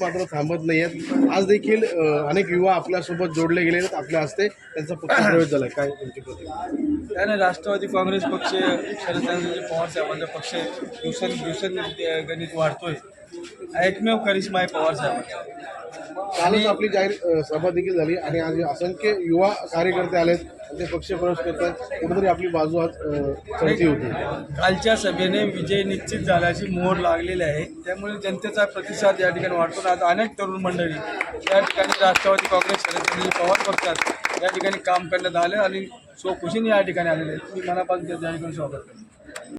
मात्र थांबत नाहीयेत आज देखील अनेक युवा आपल्यासोबत जोडले गेले आहेत आपल्या हस्ते. त्यांचा पक्षप्रवेश झालाय. काय तुमची प्रतिक्रिया? त्याने राष्ट्रवादी काँग्रेस पक्ष शरदचंद्रजी पवार साहेबांचा पक्ष दिवसें दिवसें गणित वाढतोय. एकमेव करिश्मा आहे पवार साहेबांचा कालच आपली जाहीर सभा देखील झाली आणि आज असंख्य युवा कार्यकर्ते आलेत. आणि ते पक्षप्रवेश करतात कुठेतरी आपली बाजू आज चढती होती. कालच्या सभेने विजय निश्चित झाल्याची मोहर लागलेली आहे. त्यामुळे जनतेचा प्रतिसाद या ठिकाणी वाढतो. आज अनेक तरुण मंडळी या ठिकाणी राष्ट्रवादी काँग्रेस पवार पक्षात या ठिकाणी काम करण्यात आले आणि स्वखुशीने या ठिकाणी आलेले आहेत. मी मनापासून त्याचं ठिकाणी स्वागत करतो